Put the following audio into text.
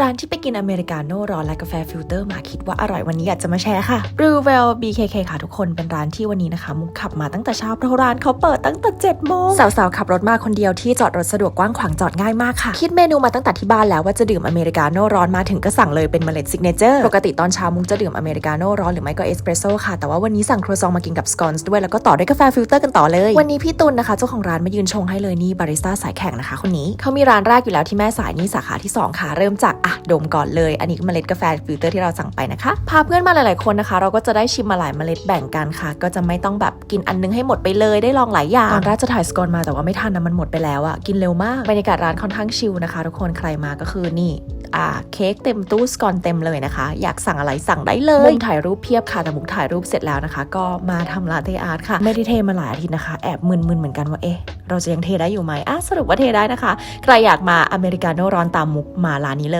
ร้านที่ไปกินอเมริกาโน่ร้อนและกาแฟฟิลเตอร์มาคิดว่าอร่อยวันนี้อยากจะมาแชร์ค่ะ Brew Well BKK ค่ะทุกคนเป็นร้านที่วันนี้นะคะ มุกขับมาตั้งแต่เช้าเพราะร้านเขาเปิดตั้งแต่7โมงสาวๆ ขับรถมาคนเดียวที่จอดรถสะดวกกว้างขวางจอดง่ายมากค่ะ คิดเมนูมาตั้งแต่ที่บ้านแล้วว่าจะดื่มอเมริกาโน่ร้อนมาถึงก็สั่งเลยเป็นเมล็ดซิกเนเจอร์ปกติตอนเช้ามุกจะดื่มอเมริกาโน่ร้อนหรือไม่ก็เอสเปรสโซ่ค่ะแต่ว่าวันนี้สั่งครัวซองมากินกับสกอนส์ด้วยแล้วก็ต่อด้วยกาแฟฟิลเตอร์กันต่อเลยวันนี้พี่ตุลนะคะเจ้าของร้านมายืนชงให้เลยนี่บาริสต้าสายแข่งนะคะคนนี้เขามีร้านแรกอยู่แล้วที่แม่สายนี่สาขาที่ 2 ค่ะเริ่มจากอะดมก่อนเลย อันนี้เมล็ดกาแฟฟิลเตอร์ที่เราสั่งไปนะคะ พาเพื่อนมาหลายๆคนนะคะ เราก็จะได้ชิมมาหลายเมล็ดแบ่งกันค่ะ ก็จะไม่ต้องแบบกินอันนึงให้หมดไปเลยได้ลองหลายอย่างตอนแรกจะถ่ายสกอนมาแต่ว่าไม่ทันนะมันหมดไปแล้วอะกินเร็วมากบรรยากาศร้านค่อนข้างชิลนะคะ ทุกคนใครมาก็คือนี่อ่าเค้กเต็มตู้สกอนเต็มเลยนะคะ อยากสั่งอะไรสั่งได้เลยมุมถ่ายรูปเพียบค่ะแต่มุกถ่ายรูปเสร็จแล้วนะคะ ก็มาทำลาเทอาร์ตค่ะไม่ได้เทมาหลายอาทิตย์นะคะ แอบมึนๆเหมือนกันว่าเอ๊ะเราจะยังเทได้อยู่ไหมอะสรุปว่าเทได้นะคะ ใครอยากมาอเมริกาโน่ร้อนตามมุกมาร้านนี้เลย